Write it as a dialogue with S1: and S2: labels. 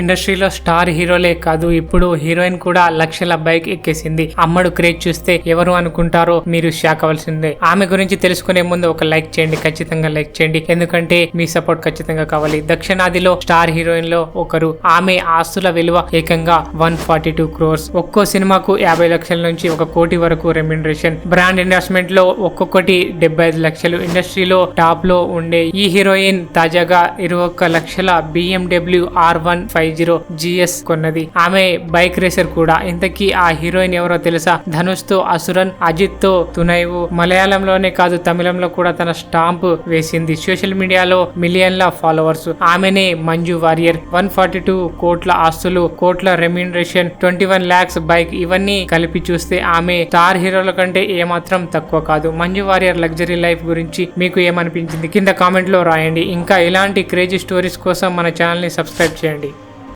S1: ఇండస్ట్రీలో స్టార్ హీరోలే కాదు ఇప్పుడు హీరోయిన్ కూడా లక్షల బైక్ ఎక్కేసింది. అమ్మడు క్రేజ్ చూస్తే ఎవరు అనుకుంటారో మీరు షాక్ అవ్వాల్సిందే. ఆమె గురించి తెలుసుకునే ముందు ఒక లైక్ చేయండి ఖచ్చితంగా లైక్ చేయండి. ఎందుకంటే మీ సపోర్ట్ ఖచ్చితంగా కావాలి. దక్షిణాదిలో స్టార్ హీరోయిన్లో ఒకరు. ఆమె ఆస్తుల విలువ ఏకంగా వన్ ఫార్టీ టూ క్రోర్స్. ఒక్కో సినిమాకు యాభై లక్షల నుంచి ఒక కోటి వరకు రెమ్యునరేషన్. బ్రాండ్ ఇన్వెస్ట్మెంట్లో ఒక్కొక్కటి డెబ్బై ఐదు లక్షలు. ఇండస్ట్రీలో టాప్లో ఉండే ఈ హీరోయిన్ తాజాగా ఇరవై ఒక్క లక్షల BMW R one five zero GS కొన్నది. ఆమె బైక్ రేసర్ కూడా. ఇంతకీ ఆ హీరోయిన్ ఎవరో తెలుసా? ధనుష్తో అసురన్ అజిత్తో తునైవు. మలయాళంలోనే కాదు తమిళంలో కూడా తన స్టాంప్ వేసింది. సోషల్ మీడియాలో మిలియన్ల ఫాలోవర్స్. ఆమెనే Manju Warrier. One forty two కోట్ల ఆస్తులు కోట్ల remuneration twenty one lakhs bike ఇవన్నీ కలిపి చూస్తే ఆమె స్టార్ హీరోల కంటే ఏమాత్రం తక్కువ కాదు. మంజు వారియర్ లగ్జరీ లైఫ్ గురించి మీకు ఏమనిపించింది? కింద కామెంట్లో రాయండి. ఇంకా ఇలాంటి క్రేజీ స్టోరీస్ కోసం మన ఛానల్ని సబ్స్క్రైబ్ చేయండి.